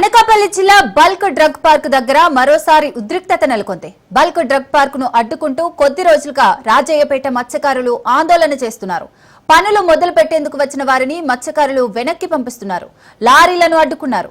అనకాపల్లి జిల్లా bulk drug park దగ్గర మరోసారి ఉద్రిక్తత నెలకొంది. బల్క్ డ్రగ్ పార్క్ను అడ్డుకుంటూ కొద్ది రోజులుగా రాజయ్యపేట మత్స్యకారులు ఆందోళన చేస్తున్నారు. పనులు మొదలు పెట్టేందుకు వచ్చిన వారిని మత్స్యకారులు వెనక్కి పంపిస్తున్నారు. లారీలను అడ్డుకున్నారు.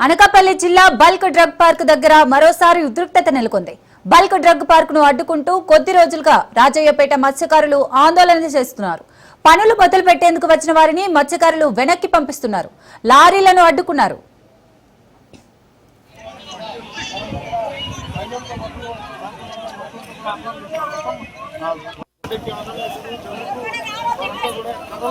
అనకాపల్లి జిల్లా బల్క్ డ్రగ్ పార్క్ దగ్గర మరోసారి ఉద్రిక్తత నెలకొంది. బల్క్ డ్రగ్ పార్క్ను అడ్డుకుంటూ కొద్ది రోజులుగా రాజయ్యపేట మత్స్యకారులు ఆందోళన చేస్తున్నారు. పనులు మొదలు పెట్టేందుకు వచ్చిన వారిని మత్స్యకారులు వెనక్కి పంపిస్తున్నారు. లారీలను అడ్డుకున్నారు. అలా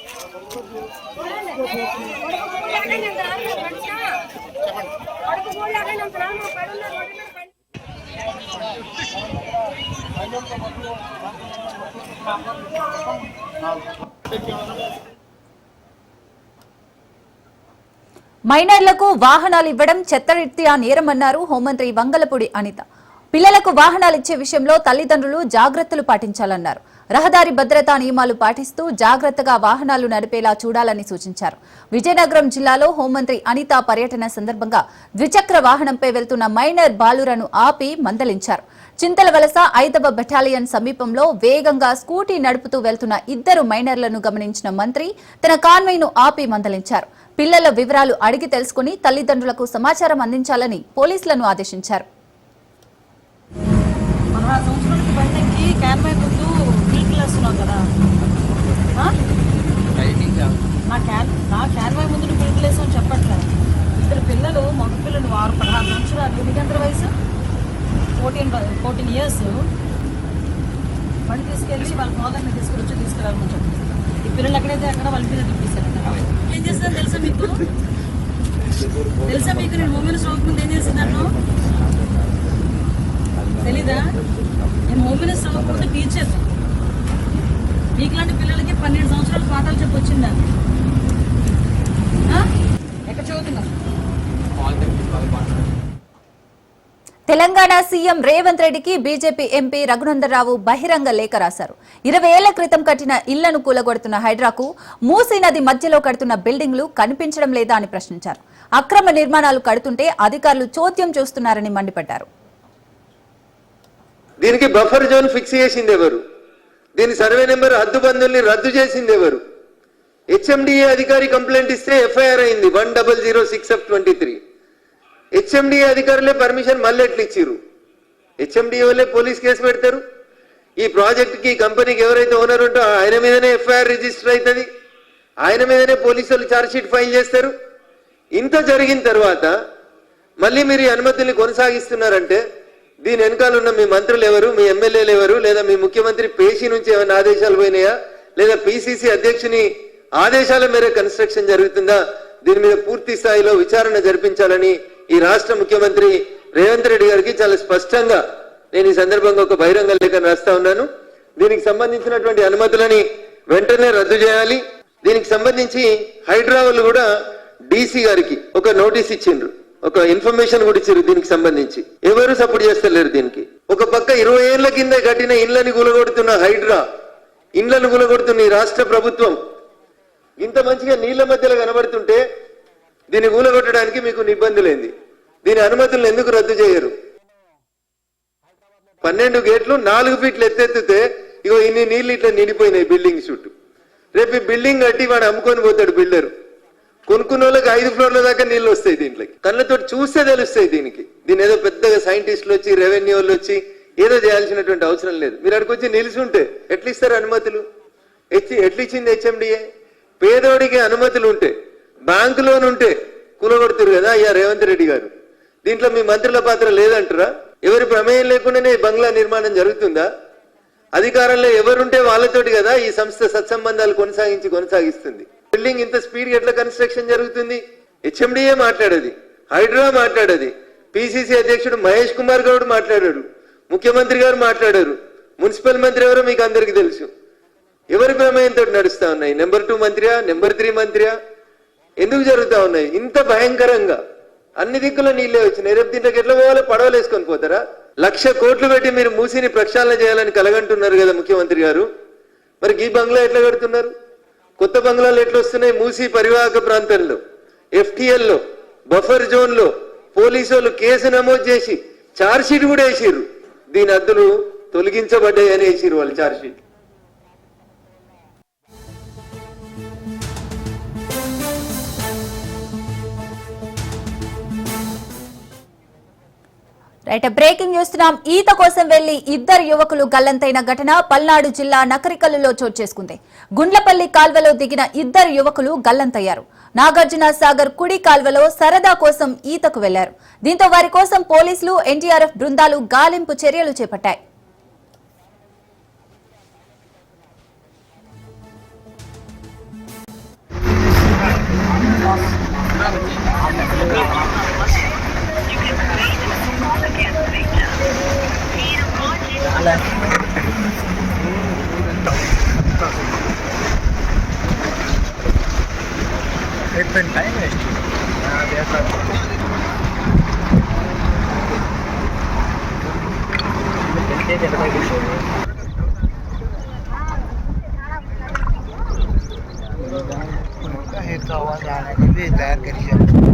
మైనర్లకు వాహనాలు ఇవ్వడం చెత్తరీత్యా నేరమన్నారు హోంమంత్రి వంగలపూడి అనిత. పిల్లలకు వాహనాలు ఇచ్చే విషయంలో తల్లిదండ్రులు జాగ్రత్తలు పాటించాలన్నారు. రహదారి భద్రతా నియమాలు పాటిస్తూ జాగ్రత్తగా వాహనాలు నడిపేలా చూడాలని సూచించారు. విజయనగరం జిల్లాలో హోంమంత్రి అనిత పర్యటన సందర్భంగా ద్విచక్ర వాహనంపై వెళ్తున్న మైనర్ బాలురను ఆపి మందలించారు. చింతల వలస ఐదవ బెటాలియన్ సమీపంలో వేగంగా స్కూటీ నడుపుతూ వెళ్తున్న ఇద్దరు మైనర్లను గమనించిన మంత్రి తన కాన్వైను ఆపి మందలించారు. పిల్లల వివరాలు అడిగి తెలుసుకుని తల్లిదండ్రులకు సమాచారం అందించాలని పోలీసులను ఆదేశించారు పదహారు సంవత్సరాలకి బండికి క్యాన్వై ముందు నీకులు వస్తున్నావు కదా ఆ? నా క్యాన్ నా క్యాన్వై ముందు నువ్వు నీకులు వేసావు చెప్పట్లే ఇద్దరు పిల్లలు మగ పిల్లలు వారు పదహారు సంవత్సరాలు నీకు ఎంత వయసు ఫోర్టీన్ ఫోర్టీన్ ఇయర్స్ బండి తీసుకెళ్ళి వాళ్ళ ఫాదర్ని తీసుకొచ్చి తీసుకెళ్ళాలని చెప్పి ఈ పిల్లలు ఎక్కడైతే అక్కడ వాళ్ళ మీద తిప్పేశారు ఏం చేస్తుందని తెలుసా మీకు తెలుసా మీకు నేను మూమెంట్స్ ముందు ఏం చేసిందన్ను తెలీదా నేను హోమ్ మినిస్టర్ అవ్వకపోతే టీచర్ మీకులాంటి పిల్లలకి పన్నెండు సంవత్సరాలు పాఠాలు చెప్పొచ్చిందా ఆ? ఎక్కడ చదువుతున్నా తెలంగాణ సీఎం రేవంత్ రెడ్డికి బీజేపీ ఎంపీ రఘునందరావు బహిరంగ లేఖ రాశారు. ఇరవై ఏళ్ళ క్రితం కట్టిన ఇళ్ళను కూలగొడుతున్న హైడ్రాకు మూసీ నది మధ్యలో కడుతున్న బిల్డింగ్లు కనిపించడం లేదా అని ప్రశ్నించారు. అక్రమ నిర్మాణాలు కడుతుంటే అధికారులు చోద్యం చూస్తున్నారని మండిపడ్డారు. దీనికి బఫర్ జోన్ ఫిక్స్ చేసింది ఎవరు? దీని సర్వే నెంబర్ హద్దుబందుల్ని రద్దు చేసింది ఎవరు? హెచ్ఎండిఏ అధికారి కంప్లైంట్ ఇస్తే ఎఫ్ఐఆర్ అయింది. One double zero six F twenty three. HMDA అధికారులే పర్మిషన్ మళ్ళీ ఎట్లా ఇచ్చిర్రు? హెచ్ఎండిఏ వాళ్ళే పోలీస్ కేసు పెడతారు. ఈ ప్రాజెక్ట్కి కంపెనీకి ఎవరైతే ఓనర్ ఉంటో ఆయన మీదనే ఎఫ్ఐఆర్ రిజిస్టర్ అవుతుంది ఆయన మీదనే పోలీసులు వాళ్ళు షీట్ ఫైల్ చేస్తారు. ఇంత జరిగిన తర్వాత మళ్ళీ మీరు ఈ అనుమతుల్ని కొనసాగిస్తున్నారంటే దీని వెనకాల ఉన్న మీ మంత్రులు ఎవరు మీ ఎమ్మెల్యేలు ఎవరు లేదా మీ ముఖ్యమంత్రి పేషీ నుంచి ఏమైనా ఆదేశాలు పోయినాయా? లేదా పిసిసి అధ్యక్షుని ఆదేశాల మేర కన్స్ట్రక్షన్ జరుగుతుందా? దీని మీద పూర్తి స్థాయిలో విచారణ జరిపించాలని ఈ రాష్ట్ర ముఖ్యమంత్రి రేవంత్ రెడ్డి గారికి చాలా స్పష్టంగా నేను ఈ సందర్భంగా ఒక బహిరంగ లేఖను రాస్తా ఉన్నాను. దీనికి సంబంధించినటువంటి అనుమతులని వెంటనే రద్దు చేయాలి. దీనికి సంబంధించి హైడ్రా వాళ్ళు కూడా డీసీ గారికి ఒక నోటీస్ ఇచ్చిండ్రు. ఒక ఇన్ఫర్మేషన్ కూడా ఇచ్చారు దీనికి సంబంధించి. ఎవరు సపోర్ట్ చేస్తలేరు దీనికి. ఒక పక్క ఇరవై ఏళ్ళ కింద కట్టిన ఇళ్ళని గులగొడుతున్న హైడ్రా ఇండ్లను గులగొడుతున్న ఈ రాష్ట్ర ప్రభుత్వం ఇంత మంచిగా నీళ్ళ మధ్యలో కనబడుతుంటే దీన్ని కూలగొట్టడానికి మీకు ఇబ్బందులేంది దీని అనుమతులను ఎందుకు రద్దు చేయరు? పన్నెండు గేట్లు నాలుగు ఫీట్లు ఎత్తెత్తితే ఇగో ఇన్ని నీళ్ళు ఇట్లా నిండిపోయినాయి బిల్డింగ్ చుట్టూ. రేపు ఈ బిల్డింగ్ కట్టి వాడు అమ్ముకొని పోతాడు బిల్డర్. కొనుక్కున్న వాళ్ళకి ఐదు ఫ్లోర్ల దాకా నీళ్ళు వస్తాయి దీంట్లోకి. కళ్ళతో చూస్తే తెలుస్తాయి దీనికి. దీని ఏదో పెద్దగా సైంటిస్టులు వచ్చి రెవెన్యూ వాళ్ళు వచ్చి ఏదో చేయాల్సినటువంటి అవసరం లేదు. మీరు అక్కడికి వచ్చి నిలిచి ఉంటే ఎట్లా ఇస్తారు అనుమతులు? ఎచ్చి ఇచ్చింది హెచ్ఎండిఏ పేదోడికి అనుమతులు ఉంటే. బ్యాంకులోనే ఉంటే కూలగొడుతురు కదా అయ్యా రేవంత్ రెడ్డి గారు. దీంట్లో మీ మంత్రుల పాత్ర లేదంటారా? ఎవరి ప్రమేయం లేకుండానే బంగ్లా నిర్మాణం జరుగుతుందా? అధికారంలో ఎవరుంటే వాళ్ళతోటి కదా ఈ సంస్థ సత్సంబంధాలు కొనసాగించి కొనసాగిస్తుంది. బిల్డింగ్ ఇంత స్పీడ్ ఎట్లా కన్స్ట్రక్షన్ జరుగుతుంది? హెచ్ఎండిఏ మాట్లాడేది హైడ్రా మాట్లాడేది పిసిసి అధ్యక్షుడు మహేష్ కుమార్ గౌడ్ మాట్లాడారు ముఖ్యమంత్రి గారు మాట్లాడారు మున్సిపల్ మంత్రి ఎవరో మీకు అందరికీ తెలుసు. ఎవరి ప్రమేయంతో నడుస్తా ఉన్నాయి? నెంబర్ టూ మంత్రియా? నెంబర్ త్రీ మంత్రియా? ఎందుకు జరుగుతా ఉన్నాయి? ఇంత భయంకరంగా. అన్ని దిక్కులో నీళ్ళే వచ్చినాయి. రేపు దీంట్లోకి ఎట్లా పోవాలో? పడవలు వేసుకొని పోతారా? లక్ష కోట్లు పెట్టి మీరు మూసిని ప్రక్షాళన చేయాలని కలగంటున్నారు కదా ముఖ్యమంత్రి గారు. మరి ఈ బంగ్లా ఎట్లా కడుతున్నారు? కొత్త బంగ్లాలు ఎట్లా వస్తున్నాయి? మూసి పరివాహక ప్రాంతంలో ఎఫ్టీఎల్లో బఫర్ జోన్లో పోలీసు వాళ్ళు కేసు నమోదు చేసి ఛార్జ్ షీట్ కూడా వేసిర్రు. దీని అద్దులు తొలగించబడ్డాయి అని వేసిర్రు వాళ్ళు ఛార్జ్ రైట్ బ్రేకింగ్ చూస్తున్నాం ఈత కోసం వెళ్ళి ఇద్దరు యువకులు గల్లంతైన ఘటన పల్నాడు జిల్లా నకరికల్లులో చోటు చేసుకుంది. గుండ్లపల్లి కాల్వలో దిగిన ఇద్దరు యువకులు గల్లంతయ్యారు. నాగార్జున సాగర్ కుడి కాల్వలో సరదా కోసం ఈతకు వెళ్ళారు. దీంతో వారి కోసం పోలీసులు ఎన్డీఆర్ఎఫ్ బృందాలు గాలింపు చర్యలు చేపట్టాయి. निकला है एक पेन टाइम है का आवाज़ आने के लिए तैयार करी जाए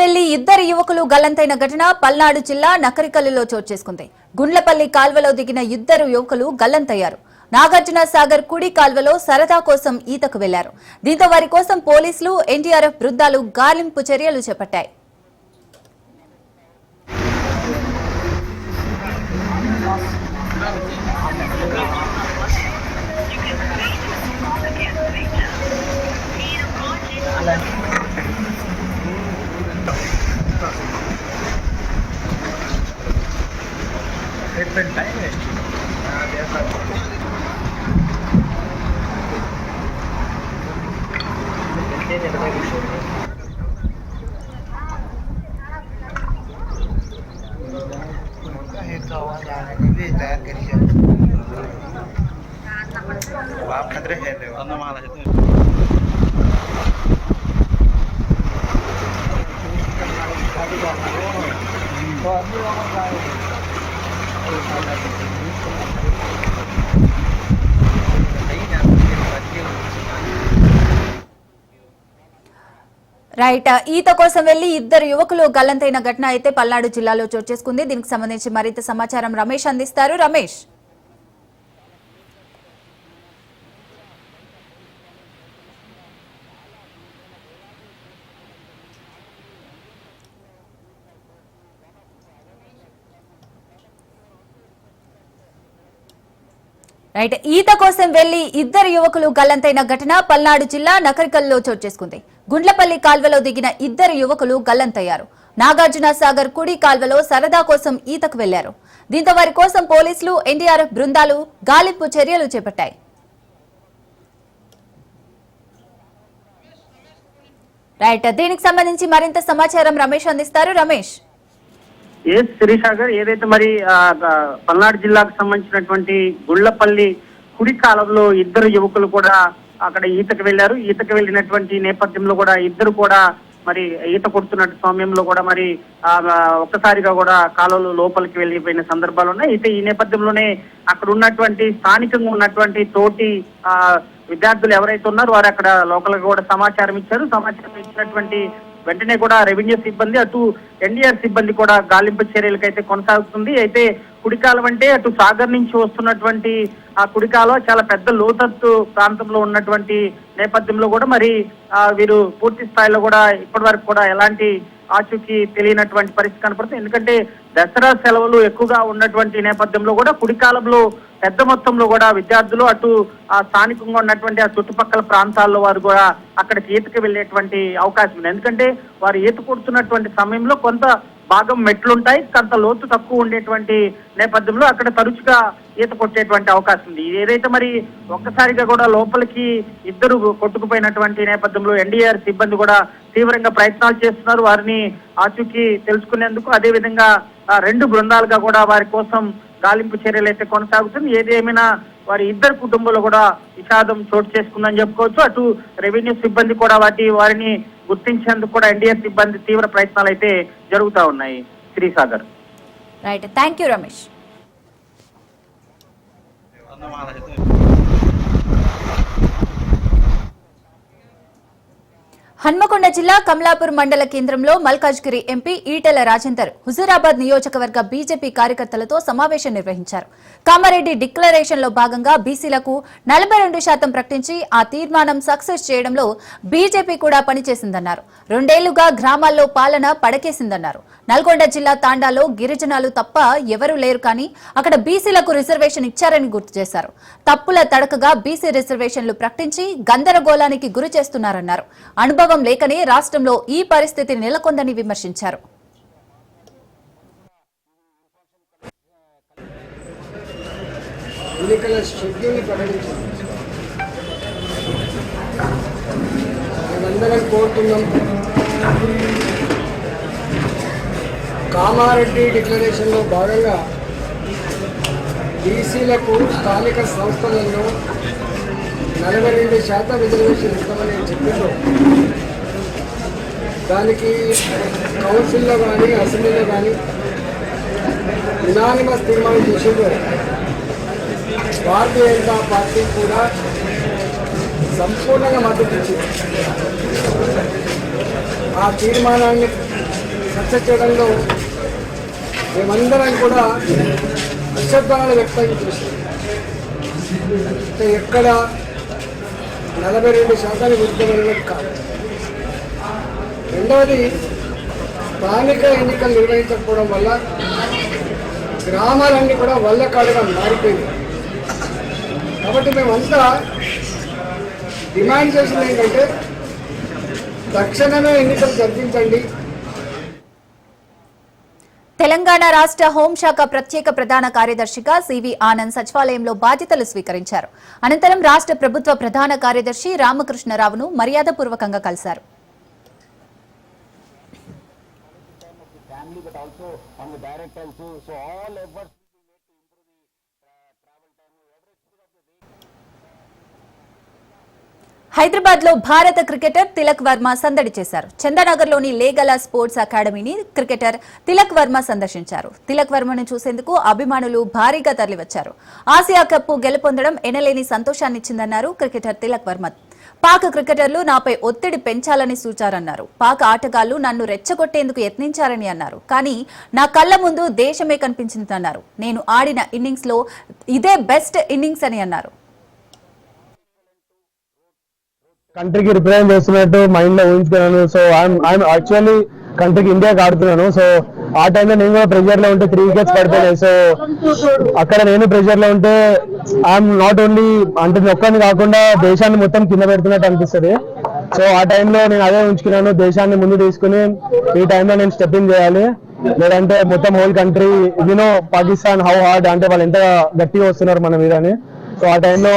వెళ్ళి ఇద్దరు యువకులు గల్లంతైన ఘటన పల్నాడు జిల్లా నకరికల్లులో చోటు చేసుకుంది. గుండ్లపల్లి కాల్వలో దిగిన ఇద్దరు యువకులు గల్లంతయ్యారు. నాగార్జున సాగర్ కుడి కాల్వలో సరదా కోసం ఈతకు వెళ్ళారు. దీంతో వారి కోసం పోలీసులు ఎన్టీఆర్ఎఫ్ బృందాలు గాలింపు చర్యలు చేపట్టాయి. Different eh? काय है करी आपण రైట్ ఈత కోసం వెళ్ళి ఇద్దరు యువకులు గల్లంతైన ఘటన అయితే పల్నాడు జిల్లాలో చోటు చేసుకుంది. దీనికి సంబంధించి మరింత సమాచారం రమేష్ అందిస్తారు. రమేష్. రైట్ ఈత కోసం వెళ్ళి ఇద్దరు యువకులు గల్లంతైన ఘటన పల్నాడు జిల్లా నకరికల్లో చోటు చేసుకుంది. గుండ్లపల్లి కాల్వలో దిగిన ఇద్దరు యువకులు గల్లంతయ్యారు. నాగార్జున సాగర్ కుడి కాల్వలో సరదా కోసం ఈతకు వెళ్ళారు. దీంతో వారి కోసం పోలీసులు ఎన్డీఆర్ఎఫ్ బృందాలు గాలింపు చర్యలు చేపట్టాయి. రైట్ దీనికి సంబంధించి మరింత సమాచారం రమేష్ అందిస్తారు. రమేష్. ఏ శిరీషాగర్ ఏదైతే మరి ఆ, పల్నాడు జిల్లాకు సంబంధించినటువంటి గుళ్ళపల్లి కుడి కాలంలో ఇద్దరు యువకులు కూడా అక్కడ ఈతకు వెళ్ళారు ఈతకు వెళ్ళినటువంటి నేపథ్యంలో కూడా ఇద్దరు కూడా మరి ఈత కొడుతున్న సమయంలో కూడా మరి ఒక్కసారిగా కూడా కాలువలు లోపలికి వెళ్ళిపోయిన సందర్భాలు ఉన్నాయి. అయితే ఈ నేపథ్యంలోనే అక్కడ ఉన్నటువంటి స్థానికంగా ఉన్నటువంటి తోటి ఆ విద్యార్థులు ఎవరైతే ఉన్నారో వారు అక్కడ లోకల్గా కూడా సమాచారం ఇచ్చారు. సమాచారం ఇచ్చినటువంటి వెంటనే కూడా రెవెన్యూ సిబ్బంది అటు ఎన్డీఆర్ సిబ్బంది కూడా గాలింపు చర్యలకైతే కొనసాగుతుంది. అయితే కుడికాలం అంటే అటు సాగర్ నుంచి వస్తున్నటువంటి ఆ కుడికాలం చాలా పెద్ద లోతత్తు ప్రాంతంలో ఉన్నటువంటి నేపథ్యంలో కూడా మరి వీరు పూర్తి స్థాయిలో కూడా ఇప్పటి వరకు కూడా ఎలాంటి ఆచూకీ తెలియనటువంటి పరిస్థితి కనపడుతుంది. ఎందుకంటే దసరా సెలవులు ఎక్కువగా ఉన్నటువంటి నేపథ్యంలో కూడా కుడికాలంలో పెద్ద మొత్తంలో కూడా విద్యార్థులు అటు ఆ స్థానికంగా ఉన్నటువంటి ఆ చుట్టుపక్కల ప్రాంతాల్లో వారు కూడా అక్కడికి ఈతకి వెళ్ళేటువంటి అవకాశం ఉంది. ఎందుకంటే వారు ఈత కొడుతున్నటువంటి సమయంలో కొంత భాగం మెట్లుంటాయి కొంత లోతు తక్కువ ఉండేటువంటి నేపథ్యంలో అక్కడ తరచుగా ఈత కొట్టేటువంటి అవకాశం ఉంది. ఏదైతే మరి ఒక్కసారిగా కూడా లోపలికి ఇద్దరు కొట్టుకుపోయినటువంటి నేపథ్యంలో ఎన్డీఆర్ సిబ్బంది కూడా తీవ్రంగా ప్రయత్నాలు చేస్తున్నారు. వారిని ఆచూకీ తెలుసుకునేందుకు అదే విధంగా రెండు బృందాలుగా కూడా వారి కోసం గాలింపు చర్యలు అయితే కొనసాగుతుంది. ఏదేమైనా వారి ఇద్దరు కుటుంబంలో కూడా విషాదం చోటు చేసుకుందని చెప్పుకోవచ్చు. అటు రెవెన్యూ సిబ్బంది కూడా వాటి వారిని గుర్తించేందుకు కూడా ఎన్డీఆర్ సిబ్బంది తీవ్ర ప్రయత్నాలు అయితే జరుగుతా ఉన్నాయి. Srisagar. Right. Thank you Ramesh Hanmakonda జిల్లా కమలాపూర్ మండల కేంద్రంలో మల్కాజ్గిరి ఎంపీ ఈటెల రాజేందర్ హుజూరాబాద్ నియోజకవర్గ బీజేపీ కార్యకర్తలతో సమావేశం నిర్వహించారు. కామారెడ్డి డిక్లరేషన్లో భాగంగా బీసీలకు నలభై రెండు శాతం ప్రకటించి ఆ తీర్మానం సక్సెస్ చేయడంలో బీజేపీ కూడా పనిచేసిందన్నారు. రెండేళ్ళుగా గ్రామాల్లో పాలన పడకేసిందన్నారు. నల్గొండ జిల్లా తాండాలో గిరిజనాలు తప్ప ఎవరూ లేరు కానీ అక్కడ బీసీలకు రిజర్వేషన్ ఇచ్చారని గుర్తు చేశారు. తప్పుల తడకగా బీసీ రిజర్వేషన్లు ప్రకటించి గందరగోళానికి గురి చేస్తున్నారన్నారు. అనుభవం లేకనే రాష్ట్రంలో ఈ పరిస్థితి నెలకొందని విమర్శించారు. ఎన్నికల షెడ్యూల్ని ప్రకటించింది మేమందరం కోరుతున్నాం కామారెడ్డి డిక్లరేషన్లో భాగంగా బీసీలకు స్థానిక సంస్థలలో నలభై రెండు శాతం రిజర్వేషన్ ఇస్తామని చెప్పిండ్రు దానికి కౌన్సిల్లో కానీ అసెంబ్లీలో కానీ యునానిమస్ తీర్మానం చేసిండ్రు భారతీయ జనతా పార్టీ కూడా సంపూర్ణంగా మద్దతు ఇచ్చింది. ఆ తీర్మానాన్ని సక్సెస్ చేయడంలో మేమందరం కూడా అశ్రద్ధాలు వ్యక్తం చేసింది అంటే ఎక్కడ నలభై రెండు శాతానికి విరుద్ధమైనది కాదు. రెండవది స్థానిక ఎన్నికలు నిర్వహించకపోవడం వల్ల గ్రామాలన్నీ కూడా వల్లకాడుగా మారిపోయింది. కాబట్టి మేమంతా డిమాండ్ చేసింది ఏంటంటే తక్షణమే ఎన్నికలు జరిపించండి. తెలంగాణ రాష్ట్ర హోంశాఖ ప్రత్యేక ప్రధాన కార్యదర్శిగా సివి ఆనంద్ సచివాలయంలో బాధ్యతలు స్వీకరించారు. అనంతరం రాష్ట్ర ప్రభుత్వ ప్రధాన కార్యదర్శి రామకృష్ణరావును మర్యాదపూర్వకంగా కలిశారు. హైదరాబాద్లో భారత క్రికెటర్ తిలక్ వర్మ సందడి చేశారు. చందానగర్లోని లేగల స్పోర్ట్స్ అకాడమీని క్రికెటర్ తిలక్ వర్మ సందర్శించారు. తిలక్ వర్మను చూసేందుకు అభిమానులు భారీగా తరలివచ్చారు. ఆసియా కప్ గెలుపొందడం ఎనలేని సంతోషాన్నిచ్చిందన్నారు క్రికెటర్ తిలక్ వర్మ. పాక్ క్రికెటర్లు నాపై ఒత్తిడి పెంచాలని సూచారన్నారు. పాక్ ఆటగాళ్ళు నన్ను రెచ్చగొట్టేందుకు యత్నించారని అన్నారు. కానీ నా కళ్ళ ముందు దేశమే కనిపించిందన్నారు. నేను ఆడిన ఇన్నింగ్స్లో ఇదే బెస్ట్ ఇన్నింగ్స్ అని అన్నారు. కంట్రీకి రిప్రజెంట్ చేస్తున్నట్టు మైండ్లో ఊహించుకున్నాను. సో ఐఎమ్ యాక్చువల్లీ కంట్రీకి ఇండియాకి ఆడుతున్నాను. సో ఆ టైంలో నేను కూడా ప్రెషర్లో ఉంటే త్రీ వికెట్స్ పడిపోయినాయి. సో అక్కడ నేను ప్రెషర్లో ఉంటే ఐఎమ్ నాట్ ఓన్లీ అంటే ఒక్కరిని కాకుండా దేశాన్ని మొత్తం కింద పెడుతున్నట్టు అనిపిస్తుంది. సో ఆ టైంలో నేను అదే ఉంచుకున్నాను దేశాన్ని ముందు తీసుకుని ఈ టైంలో నేను స్టెప్ ఇన్ చేయాలి. లేదంటే మొత్తం whole country you know Pakistan how hard అంటే వాళ్ళు ఎంత గట్టిగా వస్తున్నారు మన మీద అని సో ఆ టైంలో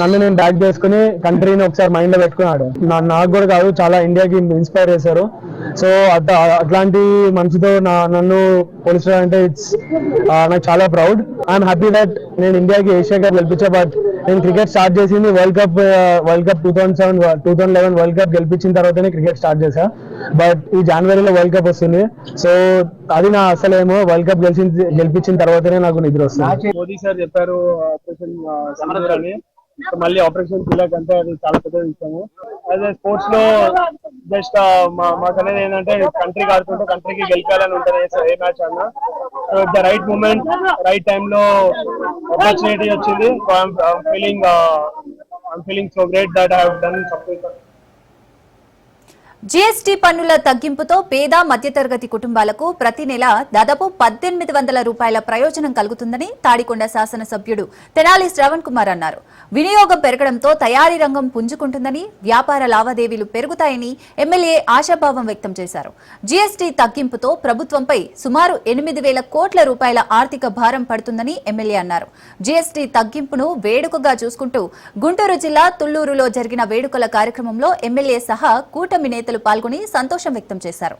నన్ను నేను బ్యాక్ చేసుకుని కంట్రీని ఒకసారి మైండ్లో పెట్టుకున్నాడు. నాకు కూడా కాదు చాలా ఇండియాకి ఇన్స్పైర్ చేశారు. సో అట్లా అట్లాంటి మనిషితో నా నన్ను పోలించడం అంటే ఇట్స్ నాకు చాలా ప్రౌడ్ ఐఎమ్ హ్యాపీ దట్ నేను ఇండియాకి ఏషియా కప్ గెలిపించా బట్ నేను క్రికెట్ స్టార్ట్ చేసింది world cup world cup two thousand seven two thousand eleven world cup గెలిపించిన తర్వాతనే క్రికెట్ స్టార్ట్ చేశా. బట్ ఈ జనవరిలో వరల్డ్ కప్ వస్తుంది. సో అది నా అసలేమో వరల్డ్ కప్ గెలిచి గెలిపించిన తర్వాతనే నాకు నిద్ర వస్తుంది. మోదీ సార్ చెప్పారు ఆపరేషన్ మళ్ళీ ఆపరేషన్ తిలక్ అంటే అది చాలా పెద్ద విషయము. అదే స్పోర్ట్స్లో జస్ట్ uh, మా మాకు అనేది ఏంటంటే కంట్రీకి ఆడుతుంటే కంట్రీకి గెలిపాలని ఉంటుంది. ఏ- మ్యాచ్ అన్నా so the right moment right టైంలో ఆపర్చునిటీ వచ్చింది so feeling I'm feeling so great that I have done something GST పన్నుల తగ్గింపుతో పేద మధ్యతరగతి కుటుంబాలకు ప్రతి నెల దాదాపు పద్దెనిమిది వందల రూపాయల ప్రయోజనం కలుగుతుందని తాడికొండ శాసనసభ్యుడు తెనాలి శ్రవణ్ కుమార్ అన్నారు. వినియోగం పెరగడంతో తయారీ రంగం పుంజుకుంటుందని వ్యాపార లావాదేవీలు పెరుగుతాయని ఎమ్మెల్యే ఆశాభావం వ్యక్తం చేశారు. జీఎస్టీ తగ్గింపుతో ప్రభుత్వంపై సుమారు ఎనిమిది వేల కోట్ల రూపాయల ఆర్థిక భారం పడుతుందని ఎమ్మెల్యే అన్నారు. జీఎస్టీ తగ్గింపును వేడుకగా చూసుకుంటూ గుంటూరు జిల్లా తుళ్ళూరులో జరిగిన వేడుకల కార్యక్రమంలో ఎమ్మెల్యే సహా కూటమి నేత నేతలు పాల్గొని సంతోషం వ్యక్తం చేశారు.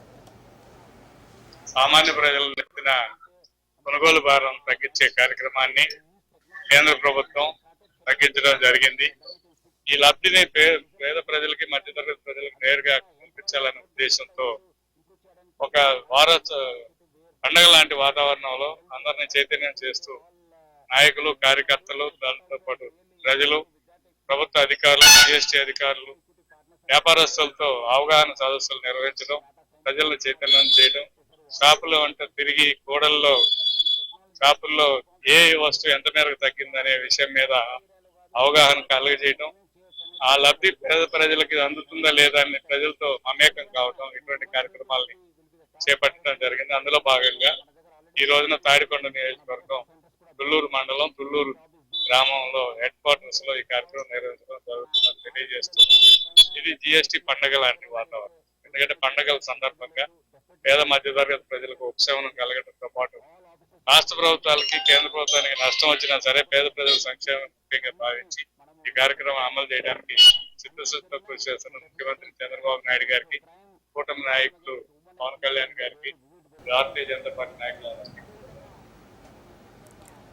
సామాన్య ప్రజల నెత్తిన కొనుగోలు భారం తగ్గించే కార్యక్రమాన్ని కేంద్ర ప్రభుత్వం తగ్గించడం జరిగింది. ఈ లబ్ధిని పేద ప్రజలకి మధ్యతరగతి ప్రజలకు నేరుగా పంపించాలనే ఉద్దేశంతో ఒక వార పండగ లాంటి వాతావరణంలో అందరినీ చైతన్యం చేస్తూ నాయకులు కార్యకర్తలు దానితో పాటు ప్రజలు ప్రభుత్వ అధికారులు జిఎస్టీ అధికారులు వ్యాపారస్తులతో అవగాహన సదస్సులు నిర్వహించడం ప్రజలను చైతన్యం చేయడం షాపులు అంటే తిరిగి కూడల్లో షాపుల్లో ఏ వస్తువు ఎంత మేరకు తగ్గిందనే విషయం మీద అవగాహన కలుగజేయడం ఆ లబ్ధి పేద ప్రజలకి అందుతుందా లేదా అని ప్రజలతో మమేకం కావడం ఇటువంటి కార్యక్రమాల్ని చేపట్టడం జరిగింది. అందులో భాగంగా ఈ రోజున తాడికొండ నియోజకవర్గం తుళ్ళూరు మండలం తుళ్ళూరు గ్రామంలో హెడ్ క్వార్టర్స్లో ఈ కార్యక్రమం నిర్వహించడం జరుగుతుందని తెలియజేస్తూ ఇది జిఎస్టి పండగ లాంటి వాతావరణం. ఎందుకంటే పండగల సందర్భంగా పేద మధ్యతరగతి ప్రజలకు ఉపశమనం కలగడంతో పాటు రాష్ట్ర ప్రభుత్వాలకి కేంద్ర ప్రభుత్వానికి నష్టం వచ్చినా సరే పేద ప్రజల సంక్షేమం ముఖ్యంగా భావించి ఈ కార్యక్రమం అమలు చేయడానికి చిత్తశుద్ధితో కృషి చేస్తున్న ముఖ్యమంత్రి చంద్రబాబు నాయుడు గారికి కూటమి నాయకులు పవన్ కళ్యాణ్ గారికి భారతీయ జనతా పార్టీ నాయకులందరికీ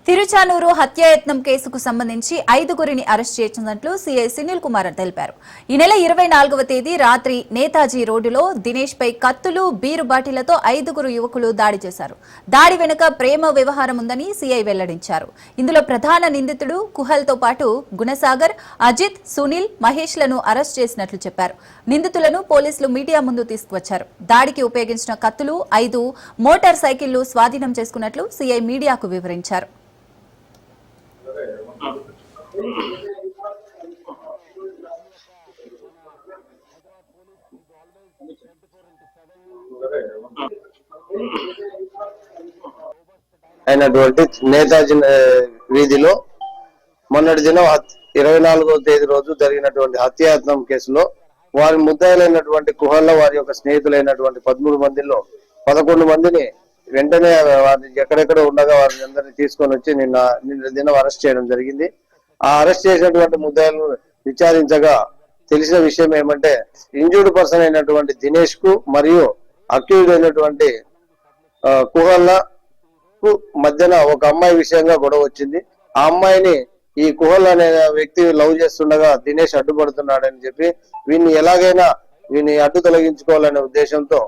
తిరుచానూరు హత్యాయత్నం కేసుకు సంబంధించి ఐదుగురిని అరెస్ట్ చేసినట్లు సీఐ సునీల్ కుమార్ తెలిపారు. ఈ నెల ఇరవై నాలుగవ తేదీ రాత్రి నేతాజీ రోడ్డులో దినేష్ పై కత్తులు బీరు బాటిలతో ఐదుగురు యువకులు దాడి చేశారు. దాడి వెనుక ప్రేమ వ్యవహారం ఉందని సీఐ వెల్లడించారు. ఇందులో ప్రధాన నిందితుడు కుహల్తో పాటు గుణసాగర్ అజిత్ సునీల్ మహేష్లను అరెస్ట్ చేసినట్లు చెప్పారు. నిందితులను పోలీసులు మీడియా ముందు తీసుకువచ్చారు. దాడికి ఉపయోగించిన కత్తులు ఐదు మోటార్ సైకిళ్ళు స్వాధీనం చేసుకున్నట్లు సీఐ మీడియాకు వివరించారు. అయినటువంటి నేతాజీ వీధిలో మొన్నటి దినం ఇరవై నాలుగో తేదీ రోజు జరిగినటువంటి హత్యాయత్నం కేసులో వారి ముద్దాయిలైనటువంటి కుహల్లో వారి యొక్క స్నేహితులైనటువంటి పదమూడు మందిలో పదకొండు మందిని వెంటనే వారిని ఎక్కడెక్కడ ఉండగా వారిని అందరినీ తీసుకొని వచ్చి నిన్న నిన్న దినం అరెస్ట్ చేయడం జరిగింది. ఆ అరెస్ట్ చేసినటువంటి ముద్దాయిలను విచారించగా తెలిసిన విషయం ఏమంటే ఇంజూర్డ్ పర్సన్ అయినటువంటి దినేష్కు మరియు అక్యూజ్ అయినటువంటి ఆ, కుహల్లా కు మధ్యన ఒక అమ్మాయి విషయంగా గొడవ వచ్చింది. ఆ అమ్మాయిని ఈ కుహల్ అనే వ్యక్తి లవ్ చేస్తుండగా దినేష్ అడ్డుపడుతున్నాడని చెప్పి వీన్ని ఎలాగైనా వీని అడ్డు తొలగించుకోవాలనే ఉద్దేశంతో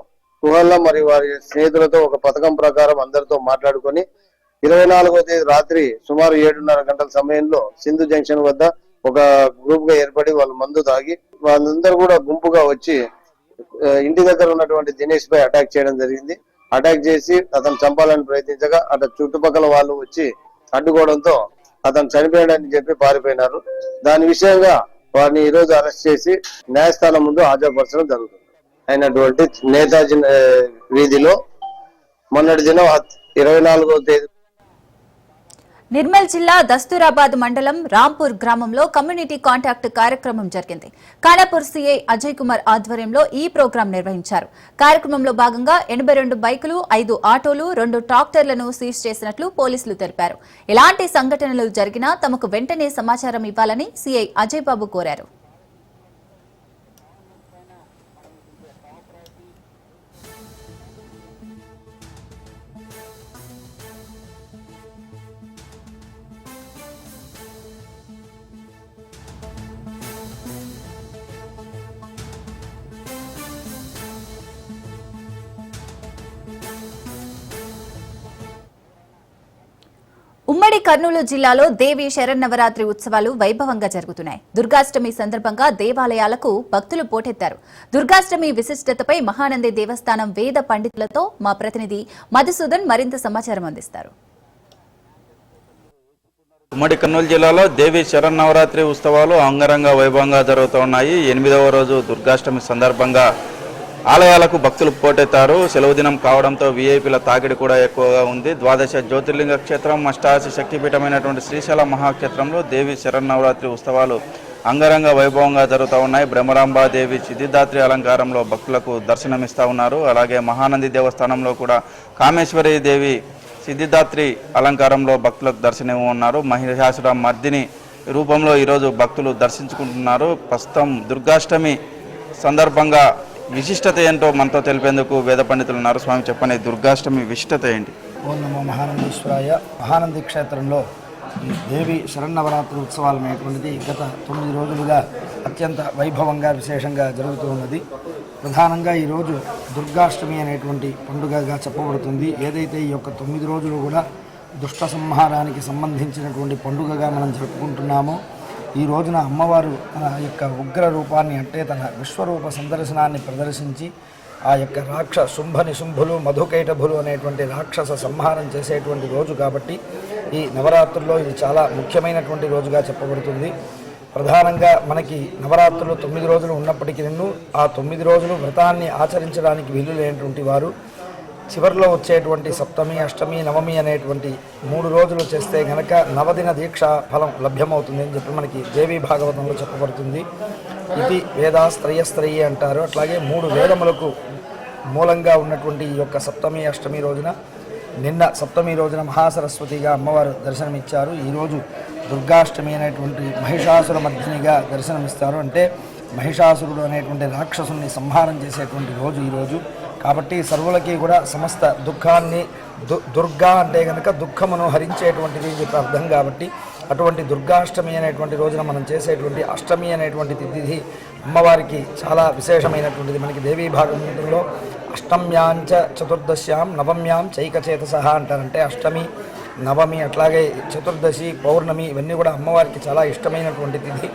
కుహల్ల మరియు వారి స్నేహితులతో ఒక పథకం ప్రకారం అందరితో మాట్లాడుకొని ఇరవై నాలుగో తేదీ రాత్రి సుమారు ఏడున్నర గంటల సమయంలో సింధు జంక్షన్ వద్ద ఒక గ్రూప్గా ఏర్పడి వాళ్ళు మందు తాగి వాళ్ళందరూ కూడా గుంపుగా వచ్చి ఇంటి దగ్గర ఉన్నటువంటి దినేష్ పై అటాక్ చేయడం జరిగింది. అటాక్ చేసి అతను చంపాలని ప్రయత్నించగా అతను చుట్టుపక్కల వాళ్ళు వచ్చి అడ్డుకోవడంతో అతను చనిపోయాడని చెప్పి పారిపోయినారు. దాని విషయంగా వారిని ఈ రోజు అరెస్ట్ చేసి న్యాయస్థానం ముందు హాజరుపరచడం జరుగుతుంది. అయినటువంటి నేతాజీ వీధిలో మొన్నటి దినం ఇరవై నాలుగో తేదీ నిర్మల్ జిల్లా దస్తూరాబాద్ మండలం రాంపూర్ గ్రామంలో కమ్యూనిటీ కాంటాక్ట్ కార్యక్రమం జరిగింది. కానాపూర్ సీఐ అజయ్ కుమార్ ఆధ్వర్యంలో ఈ ప్రోగ్రాం నిర్వహించారు. కార్యక్రమంలో భాగంగా ఎనభై రెండు బైకులు ఐదు ఆటోలు రెండు ట్రాక్టర్లను సీజ్ చేసినట్లు పోలీసులు తెలిపారు. ఎలాంటి సంఘటనలు జరిగినా తమకు వెంటనే సమాచారం ఇవ్వాలని సీఐ అజయ్ బాబు కోరారు. కర్నూలు జిల్లాలో దేవి శరన్నవరాత్రి ఉత్సవాలు వైభవంగా జరుగుతున్నాయి. దుర్గాష్టమి సందర్భంగా దేవాలయాలకు భక్తులు పోటెత్తారు. దుర్గాష్టమి విశిష్టతపై మహానంది దేవస్థానం వేద పండితులతో మా ప్రతినిధి మధుసూదన్ మరింత సమాచారం అందిస్తారు. ఉమ్మడి కర్నూలు జిల్లాలో దేవి శరన్నవరాత్రి ఉత్సవాలు అంగరంగ వైభవంగా జరుగుతున్నాయి ఎనిమిదవ రోజు దుర్గాష్టమి సందర్భంగా ఆలయాలకు భక్తులు పోటెత్తారు. సెలవు దినం కావడంతో వీఐపీల తాకిడి కూడా ఎక్కువగా ఉంది. ద్వాదశ జ్యోతిర్లింగ క్షేత్రం అష్టాదశ శక్తిపీఠమైనటువంటి శ్రీశైల మహాక్షేత్రంలో దేవి శరన్నవరాత్రి ఉత్సవాలు అంగరంగ వైభవంగా జరుగుతూ ఉన్నాయి. బ్రహ్మరాంబాదేవి సిద్ధిదాత్రి అలంకారంలో భక్తులకు దర్శనమిస్తూ ఉన్నారు. అలాగే మహానంది దేవస్థానంలో కూడా కామేశ్వరి దేవి సిద్ధిదాత్రి అలంకారంలో భక్తులకు దర్శనం ఉన్నారు. మహిషాసుర మర్దిని రూపంలో ఈరోజు భక్తులు దర్శించుకుంటున్నారు. ప్రస్తుతం దుర్గాష్టమి సందర్భంగా విశిష్టత ఏంటో మనతో తెలిపేందుకు వేద పండితులు ఉన్నారు స్వామి దుర్గాష్టమి విశిష్టత ఏంటి? ఓ నమో మహానందీశ్వరాయ మహానంది క్షేత్రంలో ఈ దేవి శరన్నవరాత్రి ఉత్సవాలు అనేటువంటిది గత తొమ్మిది రోజులుగా అత్యంత వైభవంగా విశేషంగా జరుగుతూ ఉన్నది. ప్రధానంగా ఈరోజు దుర్గాష్టమి అనేటువంటి పండుగగా చెప్పబడుతుంది. ఏదైతే ఈ యొక్క తొమ్మిది రోజులు కూడా దుష్ట సంహారానికి సంబంధించినటువంటి పండుగగా మనం జరుపుకుంటున్నామో ఈ రోజున అమ్మవారు తన యొక్క ఉగ్ర రూపాన్ని అంటే తన విశ్వరూప సందర్శనాన్ని ప్రదర్శించి ఆ యొక్క రాక్ష శుంభ నిశుంభులు మధుకైటభులు అనేటువంటి రాక్షస సంహారం చేసేటువంటి రోజు కాబట్టి ఈ నవరాత్రుల్లో ఇది చాలా ముఖ్యమైనటువంటి రోజుగా చెప్పబడుతుంది. ప్రధానంగా మనకి నవరాత్రులు తొమ్మిది రోజులు ఉన్నప్పటికీ ఆ తొమ్మిది రోజులు వ్రతాన్ని ఆచరించడానికి వీలు లేనటువంటి వారు చివరిలో వచ్చేటువంటి సప్తమి అష్టమి నవమి అనేటువంటి మూడు రోజులు చేస్తే గనక నవదిన దీక్ష ఫలం లభ్యమవుతుంది అని చెప్పి మనకి దేవి భాగవతంలో చెప్పబడుతుంది. ఇది వేదాస్త్రయస్త్రయి అంటారు. అట్లాగే మూడు వేదములకు మూలంగా ఉన్నటువంటి ఈ యొక్క సప్తమి అష్టమి రోజున నిన్న సప్తమి రోజున మహాసరస్వతిగా అమ్మవారు దర్శనమిచ్చారు. ఈరోజు దుర్గాష్టమి అనేటువంటి మహిషాసుర మర్దినిగా దర్శనమిస్తారు. అంటే మహిషాసురుడు అనేటువంటి రాక్షసుని సంహారం చేసేటువంటి రోజు ఈరోజు కాబట్టి సర్వులకి కూడా సమస్త దుఃఖాన్ని దు దుర్గా అంటే కనుక దుఃఖమును హరించేటువంటిది అని చెప్పి అర్థం కాబట్టి అటువంటి దుర్గాష్టమి అనేటువంటి రోజున మనం చేసేటువంటి అష్టమి అనేటువంటి తిథి అమ్మవారికి చాలా విశేషమైనటువంటిది. మనకి దేవీ భాగవతంలో అష్టమ్యాంచ చతుర్దశ్యాం నవమ్యాం చైకచేతస అంటారంటే అష్టమి నవమి అట్లాగే చతుర్దశి పౌర్ణమి ఇవన్నీ కూడా అమ్మవారికి చాలా ఇష్టమైనటువంటి తిథి.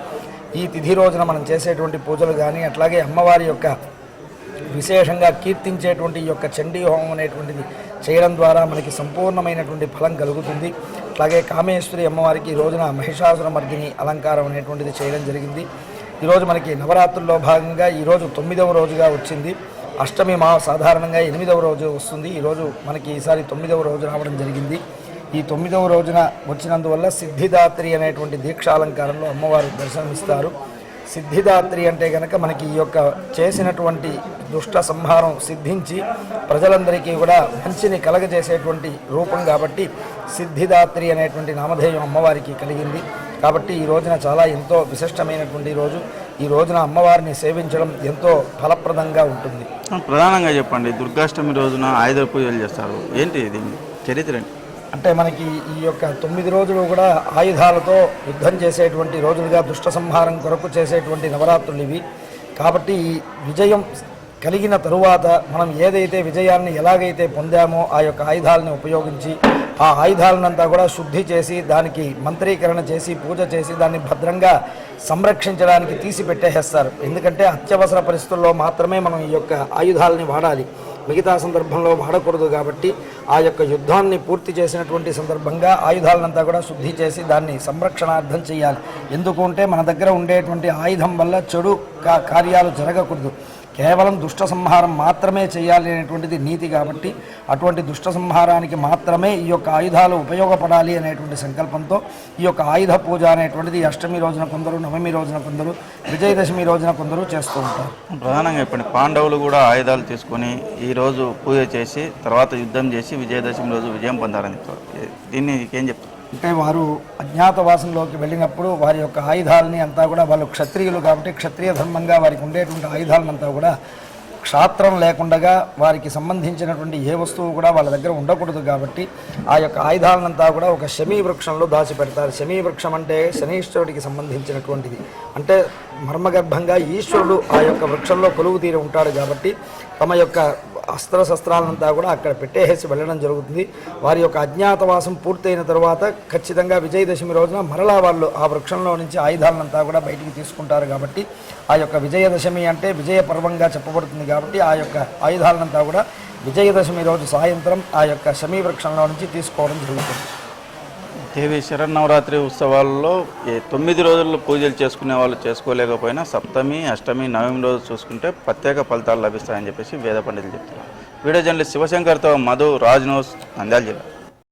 ఈ తిథి రోజున మనం చేసేటువంటి పూజలు కానీ అట్లాగే అమ్మవారి యొక్క విశేషంగా కీర్తించేటువంటి ఈ యొక్క చండీ హోమం అనేటువంటిది చేయడం ద్వారా మనకి సంపూర్ణమైనటువంటి ఫలం కలుగుతుంది. అలాగే కామేశ్వరి అమ్మవారికి ఈ రోజున మహిషాసుర మర్దిని అలంకారం అనేటువంటిది చేయడం జరిగింది. ఈరోజు మనకి నవరాత్రుల్లో భాగంగా ఈరోజు తొమ్మిదవ రోజుగా వచ్చింది. అష్టమి మా సాధారణంగా ఎనిమిదవ రోజు వస్తుంది. ఈరోజు మనకి ఈసారి తొమ్మిదవ రోజు రావడం జరిగింది. ఈ తొమ్మిదవ రోజున వచ్చినందువల్ల సిద్ధిదాత్రి అనేటువంటి దీక్షాలంకారంలో అమ్మవారు దర్శనమిస్తారు. సిద్ధిదాత్రి అంటే కనుక మనకి ఈ యొక్క చేసినటువంటి దుష్ట సంహారం సిద్ధించి ప్రజలందరికీ కూడా మంచిని కలగజేసేటువంటి రూపం కాబట్టి సిద్ధిదాత్రి అనేటువంటి నామధేయం అమ్మవారికి కలిగింది. కాబట్టి ఈ రోజున చాలా ఎంతో విశిష్టమైనటువంటి రోజు. ఈ రోజున అమ్మవారిని సేవించడం ఎంతో ఫలప్రదంగా ఉంటుంది. ప్రధానంగా చెప్పండి దుర్గాష్టమి రోజున ఆయుధ పూజలు చేస్తారు. ఏంటి ఇది? చరిత్ర అంటే మనకి ఈ యొక్క తొమ్మిది రోజులు కూడా ఆయుధాలతో యుద్ధం చేసేటువంటి రోజులుగా దుష్ట సంహారం కొరకు చేసేటువంటి నవరాత్రులు ఇవి. కాబట్టి ఈ విజయం కలిగిన తరువాత మనం ఏదైతే విజయాన్ని ఎలాగైతే పొందామో ఆ యొక్క ఆయుధాలను ఉపయోగించి ఆ ఆయుధాలనంతా కూడా శుద్ధి చేసి దానికి మంత్రీకరణ చేసి పూజ చేసి దాన్ని భద్రంగా సంరక్షించడానికి తీసి పెట్టేసేస్తారు ఎందుకంటే అత్యవసర పరిస్థితుల్లో మాత్రమే మనం ఈ యొక్క ఆయుధాలని వాడాలి. మిగతా సందర్భంలో వాడకూడదు కాబట్టి ఆ యొక్క యుద్ధాన్ని పూర్తి చేసినటువంటి సందర్భంగా ఆయుధాలనంతా కూడా శుద్ధి చేసి దాన్ని సంరక్షణార్థం చేయాలి. ఎందుకు అంటే మన దగ్గర ఉండేటువంటి ఆయుధం వల్ల చెడు కా- కార్యాలు జరగకూడదు. కేవలం దుష్ట సంహారం మాత్రమే చేయాలి అనేటువంటిది నీతి కాబట్టి అటువంటి దుష్ట సంహారానికి మాత్రమే ఈ యొక్క ఆయుధాలు ఉపయోగపడాలి అనేటువంటి సంకల్పంతో ఈ యొక్క ఆయుధ పూజ అనేటువంటిది అష్టమి రోజున కొందరు నవమి రోజున కొందరు విజయదశమి రోజున కొందరు చేస్తూ ఉంటారు. ప్రధానంగా ఇప్పటి పాండవులు కూడా ఆయుధాలు తీసుకొని ఈరోజు పూజ చేసి తర్వాత యుద్ధం చేసి విజయదశమి రోజు విజయం పొందారని దీన్ని ఏం చెప్తారు అంటే వారు అజ్ఞాతవాసంలోకి వెళ్ళినప్పుడు వారి యొక్క ఆయుధాలని అంతా కూడా వాళ్ళు క్షత్రియులు కాబట్టి క్షత్రియ ధర్మంగా వారికి ఉండేటువంటి ఆయుధాలనంతా కూడా క్షాత్రం లేకుండగా వారికి సంబంధించినటువంటి ఏ వస్తువు కూడా వాళ్ళ దగ్గర ఉండకూడదు కాబట్టి ఆ యొక్క ఆయుధాలనంతా కూడా ఒక శమీ వృక్షంలో దాచిపెడతారు. శమీ వృక్షం అంటే శనీశ్వరుడికి సంబంధించినటువంటిది. అంటే మర్మగర్భంగా ఈశ్వరుడు ఆ యొక్క వృక్షంలో కొలువు తీరి ఉంటాడు కాబట్టి తమ యొక్క అస్త్ర శస్త్రాలంతా కూడా అక్కడ పెట్టేసి వెళ్ళడం జరుగుతుంది. వారి యొక్క అజ్ఞాతవాసం పూర్తయిన తర్వాత ఖచ్చితంగా విజయదశమి రోజున మరలా వాళ్ళు ఆ వృక్షంలో నుంచి ఆయుధాలంతా కూడా బయటికి తీసుకుంటారు కాబట్టి ఆ యొక్క విజయదశమి అంటే విజయ పర్వంగా చెప్పబడుతుంది కాబట్టి ఆ యొక్క ఆయుధాలంతా కూడా విజయదశమి రోజు సాయంత్రం ఆ యొక్క శమీ వృక్షంలో నుంచి తీసుకోవడం జరుగుతుంది. దేవి శరన్నవరాత్రి ఉత్సవాల్లో తొమ్మిది రోజుల్లో పూజలు చేసుకునే వాళ్ళు చేసుకోలేకపోయినా సప్తమి అష్టమి నవమి రోజు చూసుకుంటే ప్రత్యేక ఫలితాలు లభిస్తాయని చెప్పేసి వేద పండితులు చెప్తున్నారు. వీడియో జర్నలిస్ట్ శివశంకర్తో మధు రాజ్ న్యూస్ నంద్యాల జిల్లా.